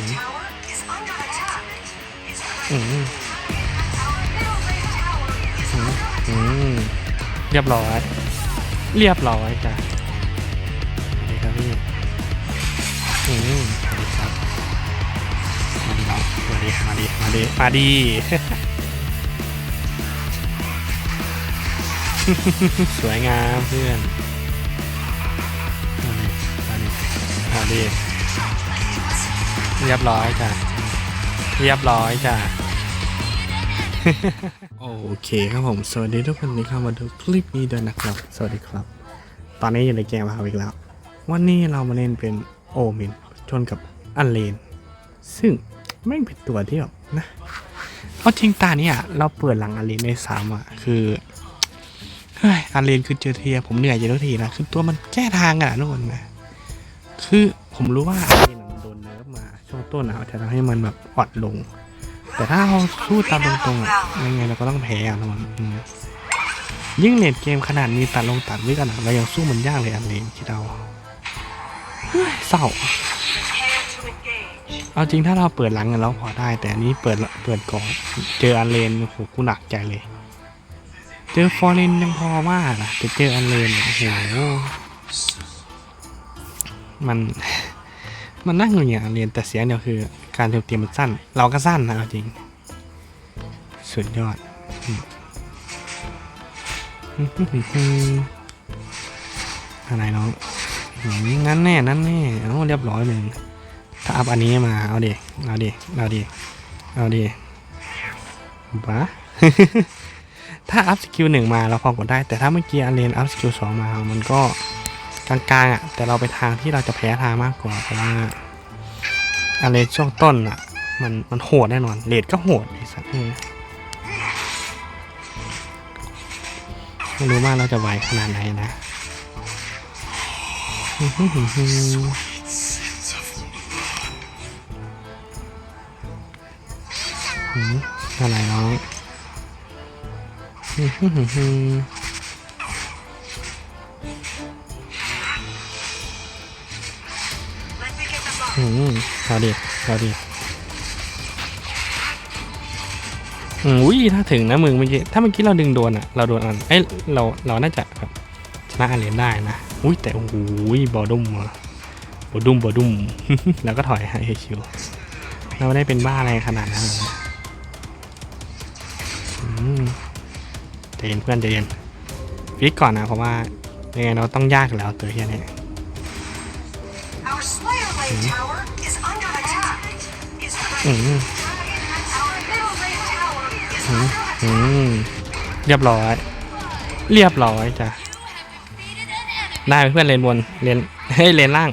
lane tower is under attack. Is อืมอืมเรียบร้อย เรียบร้อยจ้ะสวัสดีครับพี่อืมสวัสดีครับ มาดีครับมาดีมาดีมาดีมาดีสวยงามเพื่อนมาดีมาดีมาดี เรียบร้อยจ้ะเรียบร้อยจ้ะโอเคครับผม สวัสดีทุกคนที่เข้ามาดูคลิปนี้ด้วยนะครับ สวัสดีครับ ตอนนี้อยู่ในเกมมาอีกแล้ว วันนี้เรามาเล่นเป็นโอมินชนกับอันเลน ซึ่งไม่งเป็นตัวที่แบบนะเอาจริงตาเนี่ยเราเปิดหลังอันเลนในสามอะคือเฮ้ยอันเลนคือเจอเทียผมเหนื่อยอยู่ทุกทีนะคือตัวมันแก้ทางอะทุกคนนะคือผมรู้ว่าอันเลน ต้นนะจะทำให้มันแบบอ่อนลง แต่ถ้าเราสู้ตามตรงๆอะยังไงเราก็ต้องแพ้อะทุกคนยิ่งเลนเกมขนาดนี้ตัดลงตัดวิกันเรายังสู้มันยากเลยอันเลนคิดเอาเศร้าเอาจริงถ้าเราเปิดหลังกันแล้วพอได้ แต่อันนี้เปิดเปิดก่อนเจออันเลนโอ้โหกูหนักใจเลย เจอฟอร์เรนยังพอมากอะแต่เจออันเลนโอ้โหมัน มันนั่งอยู่อย่างอันเลนแต่เสียงเดียวคือ การโจมตีมันสั้น เราก็สั้นนะจริง สุดยอดอะไรน้องนั่นแน่ นั่นแน่ เอาเรียบร้อยมึงถ้าอัพอันนี้มา เอาดิเอาดิเอาดิเอาดิบ้าถ้าอัพสกิลหนึ่งมาเราพอกดได้ แต่ถ้าเมื่อกี้อันเลนอัพสกิลสองมา มันก็ กลางๆอะ แต่เราไปทางที่เราจะแพ้ทางมากกว่าเพราะว่าอันเลนช่วงต้นอะ มันมันโหดแน่นอนเลดก็โหดไอ้สัสเออไม่รู้ว่าเราจะไหวขนาดไหนนะอะไรน้อง me get the bomb. หืมเอาดิเอาดิอืมอุ้ยถ้าถึงนะมึงเมื่อกี้ถ้าเมื่อกี้เราดึงโดนอะเราโดนอันเอ้ยเราเราน่าจะแบบชนะอันเลนได้นะอุ้ยแต่โอ้โหบอดุมบอดุมบอดุมแล้วก็ถอยให้คิวเราไม่ได้เป็นบ้าอะไรขนาดนั้นเลยนะอืมใจเย็นเพื่อนใจเย็นฟิกก่อนนะเพราะว่ายังไงเราต้องยากอยู่แล้วตัวเฮียเนี่ย อืมอืมเรียบร้อย เรียบร้อยจ้ะได้เพื่อนเลนบนเลนเฮ้ยเลนล่าง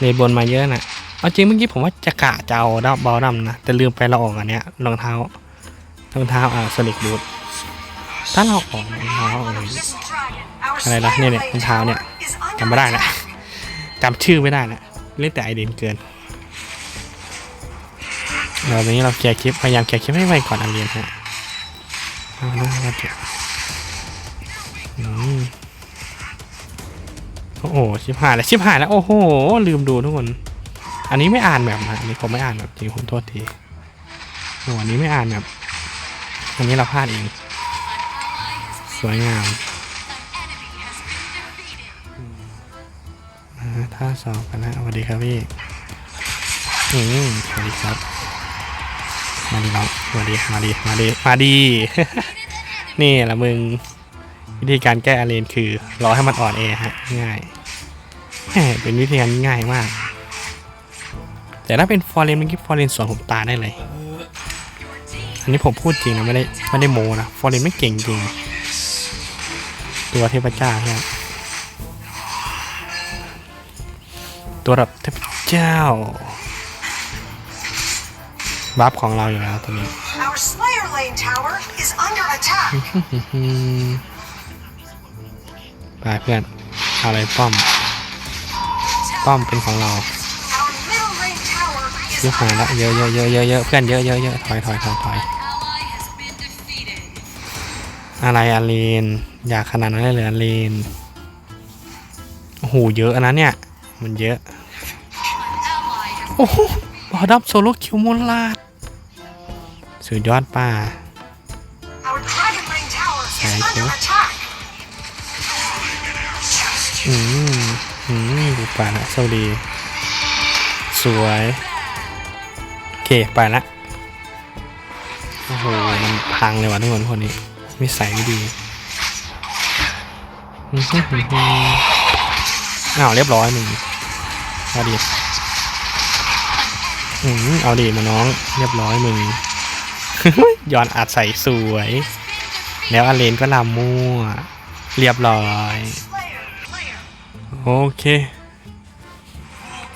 เลนบนมาเยอะนะเอาจริงเมื่อกี้ผมว่าจะกะจะเอาดับบอลดัมนะแต่ลืมไปเราออกอันเนี้ยรองเท้ารองเท้าอ่าสลิกบูทถ้าเราออกรองเท้าอะไร This dragon. Our อะไรนะเนี่ยเนี่ยรองเท้าเนี่ยจำไม่ได้นะจำชื่อไม่ได้นะ เล่นแต่ไอเดนเกินเราตอนนี้เราเคลียร์คลิปพยายามเคลียร์คลิปให้ไวก่อนอันเรียนฮะเอาดูมาเถอะอืมโอ้โหชิบหายแล้วชิบหายแล้วโอ้โหลืมดูทุกคน อันนี้ไม่อ่านแบบนะอันนี้ผมไม่อ่านแบบจริงผมโทษทีโอ้อันนี้ไม่อ่านแบบอันนี้เราพลาดเอง สวยงาม ท่าสองกันนะสวัสดีครับพี่อืมสวัสดีครับ มาดีน้องมาดีมาดีมาดีมาดี นี่แหละมึง วิธีการแก้อาเลนคือ รอให้มันอ่อนแอฮะ ง่ายแหมเป็นวิธีการง่ายมาก แต่ถ้าเป็นฟอร์เรนเมื่อกี้ฟอร์เรนสวนผมตาได้เลย อันนี้ผมพูดจริงนะไม่ได้ไม่ได้โมนะ ฟอร์เรนไม่เก่งจริง ตัวเทพเจ้าเนี่ย ตัวแบบเทพเจ้าบัฟของเราอยู่แล้วตัวนี้ Our Slayer lane tower is under attack. อืมไปเพื่อนเอาอะไรป้อม ป้อมเป็นของเรา Our middle lane tower เยอะ is หายละเยอะเยอะเยอะเยอะเยอะเพื่อนเยอะเยอะเยอะถอยถอยถอยถอยอะไรอาเลนอยากขนาดนั้นเลยเหรออาเลนโอ้โหเยอะอันนั้นเนี่ย มันเยอะ โอ้โหบอดับโซโลคิวมูลาดสุดยอดป่า Our Dragon Lane tower is Thank under you. attack. อืมอืมดูป่าละโชคดี สวย โอเค ไปละ โอ้โห มันพังเลยว่ะทุกคนคนนี้นิสัยไม่ดีอื้อหือหือหืออ้าวเรียบร้อยหนึ่ง เอาดีอืมเอาดีมาน้องเรียบร้อยมึงย้อนอัดใส่สวย แล้วอเลนก็ลำมั่ว เรียบร้อย โอเค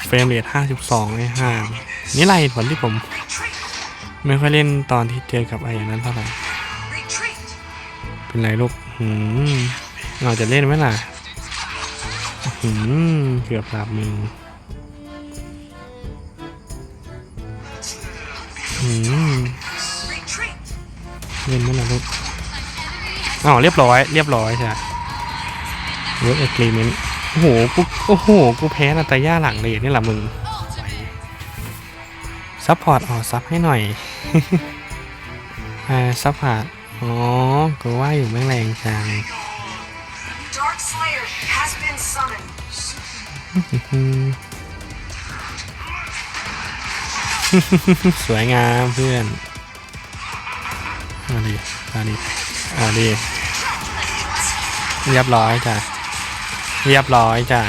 เฟรมเรท52ไอ้ห่านี่ไรผลที่ผม ไม่ค่อยเล่นตอนที่เจอกับไอ้อย่างนั้นเท่าไหร่ เป็นไรลูกหืมเราจะเล่นไหมล่ะหืมเกือบหลับมือ หืม Retreat. เล่นไหมล่ะลูกอ้าวเรียบร้อย เรียบร้อยใช่เวิร์กเอกลีเมนต์โอ้โหกูโอ้โห กูแพ้นาตาย่าหลังเลยนี่แหละมึง ซัพพอร์ตออกซับให้หน่อยอ่าซัพพอร์ตอ๋อ กูว่าอยู่แม่งแรงจัง Dark Slayer has been summoned. อื สวยงามเพื่อนเอาดิเอาดิเอาดิเรียบร้อยจ้ะ เรียบร้อยจ้ะ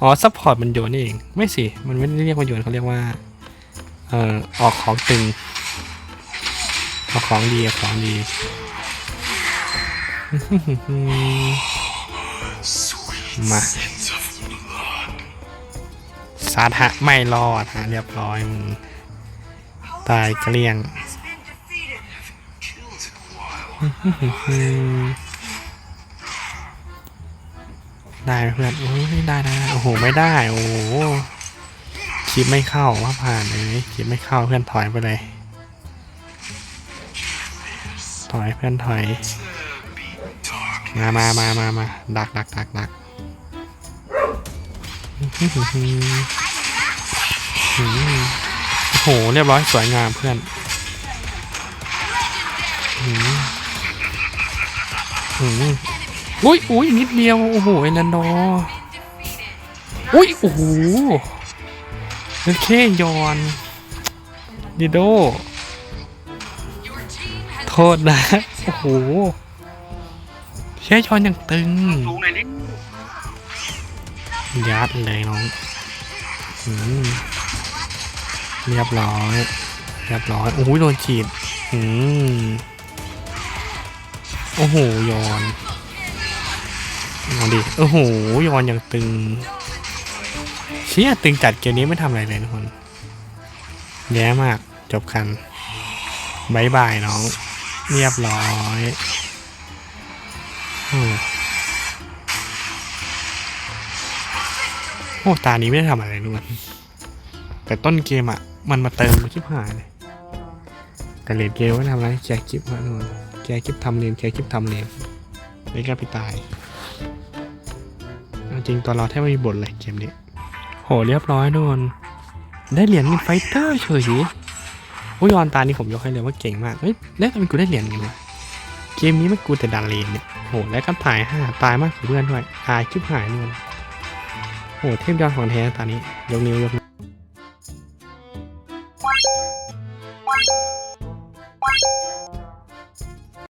อ๋อ ซัพพอร์ตมันโยนนี่เอง ไม่สิ มันไม่ได้เรียกว่าโยนเขาเรียกว่า เอ่อ ออกของตึง ออกของดีออกของดี มา สาธะไม่รอดฮะเรียบร้อยมึงตายเกลี้ยงได้เพื่อนโอ้ยได้ได้โอ้โหไม่ได้โอ้โหคลิปไม่เข้าว่าผ่านเลยคลิปไม่เข้าเพื่อนถอยไปเลย ถอยเพื่อนถอยมามามามามาดักดักดักดัก โอ้โห เรียบร้อย สวยงามเพื่อนอืมอุ้ยอุ้ยนิดเดียว โอ้โหเอนันโดอุ้ย โอ้โหโอเคยอนดิโด โทษนะ โอ้โหแค่ช้อนอย่างตึง ยัดเลยน้องเรียบร้อยเรียบร้อยโอ้โหโดนฉีดอืมโอ้โหยอนเอาดิโอ้โหยอนอย่างตึงเชี่ยตึงจัดเกมนี้ไม่ทำอะไรเลยทุกคนแย่มากจบกันบายบายน้อง เรียบร้อยอ้โอ้ตานี้ไม่ได้ทำอะไรเลยมันแต่ต้นเกมอะ มันมาเติมชิบหายเลยแต่เลนเกมไม่ทำอะไรแกคลิปมาโน่นแกคลิปทำเลนแกคลิปทำเลนไม่กล้าไปตายจริงตอนเราแทบไม่มีบทเลยเกมนี้ โหเรียบร้อยโดนได้เหรียญมิดไฟเตอร์เฉยโอ้ยออนตานี่ผมยกให้เลยว่าเก่งมากเฮ้ยแล้วทำไมกูได้เหรียญกันวะเกมนี้มันกูแต่ดันเลนเนี่ยโหแล้วก็ตายห้าตายมากกว่าเพื่อนด้วยตายชิบหายนู่น หเทพยอดของแท้ตอนนี้ ยกนิ้วยกนิ้ว